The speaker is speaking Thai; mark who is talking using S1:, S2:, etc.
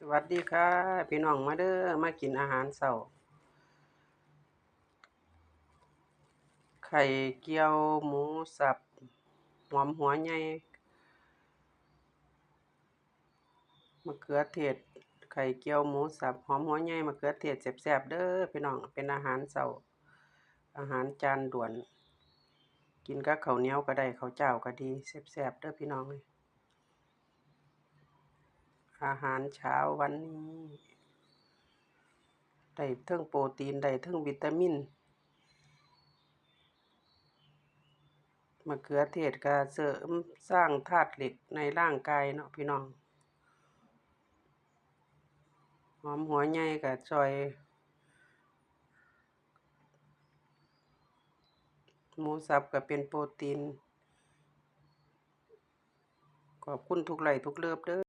S1: สวัสดีค่ะพี่น้องมาเด้อมากินอาหารเช้าไข่เจียวหมูสับหอมหัวใหญ่มะเขือเทศ ไข่เจียวหมูสับหอมหัวใหญ่มะเขือเทศแซ่บๆเด้อพี่น้องเป็นอาหารเช้าอาหารจานด่วน กินกับข้าวเหนียวก็ได้ข้าวเจ้าก็ดีแซ่บๆเด้อพี่น้องเอ้ย อาหารเช้าวันนี้ได้เทิงโปรตีนได้เทิงวิตามินมะเขือเทศก็เสริมสร้างธาตุเหล็กในร่างกายเนาะพี่น้องหอมหัวใหญ่ก็ช่วยหมูสับก็เป็นโปรตีน ขอบคุณทุกไหลค์ทุกเลิฟเด้อ